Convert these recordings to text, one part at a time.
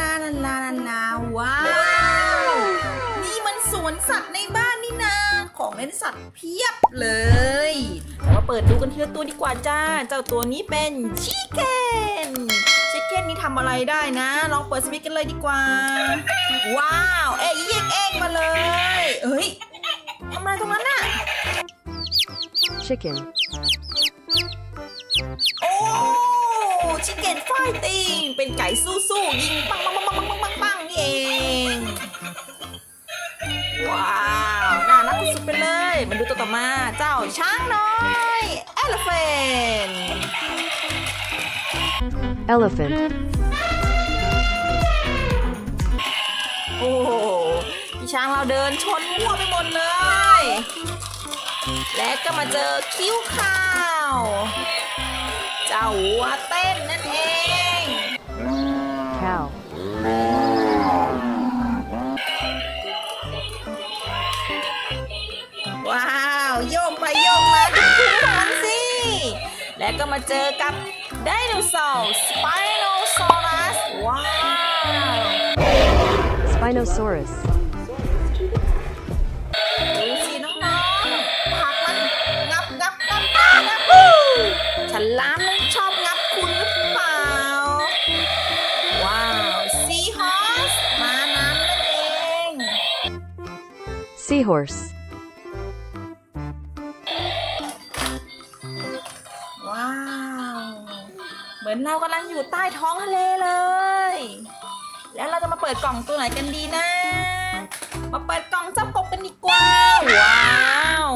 ลาลาลาลาลาว้าว นี่มันสวนสัตว์ในบ้านนี่นา ของเล่นสัตว์เพียบเลยเรามาเปิดดูกันทีละตัวดีกว่าจ้า เจ้าตัวนี้เป็นชิคเก้นชิคเก้นนี่ทำอะไรได้นะ ลองเปิดสวิตช์กันเลยดีกว่า ว้าว เอ้ยเอ็กเอ็กมาเลย เฮ้ยทำอะไรตรงนั้นน่ะ chicken, โอ้ ชิคเก้นไฟติงเป็นไก่สู้ๆยิงปังปังปังปังปังปังปังนี่เองว้าวน่ารักสุดไปเลยมาดูตัวต่อมาเจ้าช้างน้อยเอลเฟน elephant, โอ้โหพี่ช้างเราเดินชนมั่วไปหมดเลย และก็มาเจอคิ้วข้าว เจ้าวัวเต้นนั่นเอง cow, ว้าวโยกไปโยกมาดูมันสิ และก็มาเจอกับไดโนเสาร์สไปโนซอรัสว้าว Spinosaurus, ดูสิน้องๆผักมันงับงับงับงับงับอู้ฉลามมันช seahorse, ว้าว เหมือนเรากำลังอยู่ใต้ท้องทะเลเลย แล้วเราจะมาเปิดกล่องตัวไหนกันดีนะ มาเปิดกล่องเจ้ากบกันดีกว่า ว้าว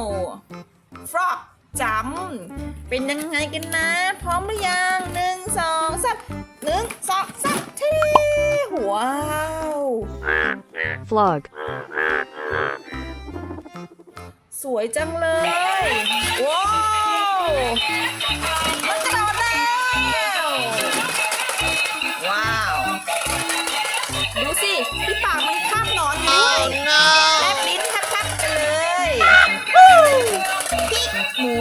ฟรอกจำ เป็นยังไงกันนะ พร้อมหรือยังหนึ่งสองสามหนึ่งสองสามทีว้าว flog, สวยจังเลยว้าวมันกระโดดแล้วว้าว ดูสิที่ปากมันคาบหนอนอยู่ด้วยแลบลิ้นทักๆกันเลยพริกหมู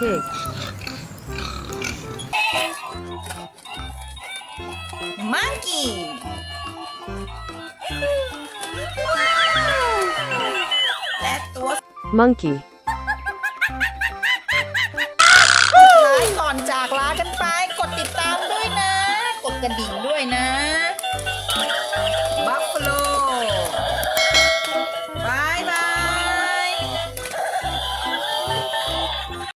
pig, มังกี้ มัว monkey, ายก่อนจากลากันไป กดติดตามด้วยนะ กดกระดิ่งด้วยนะ บัฟฟาโล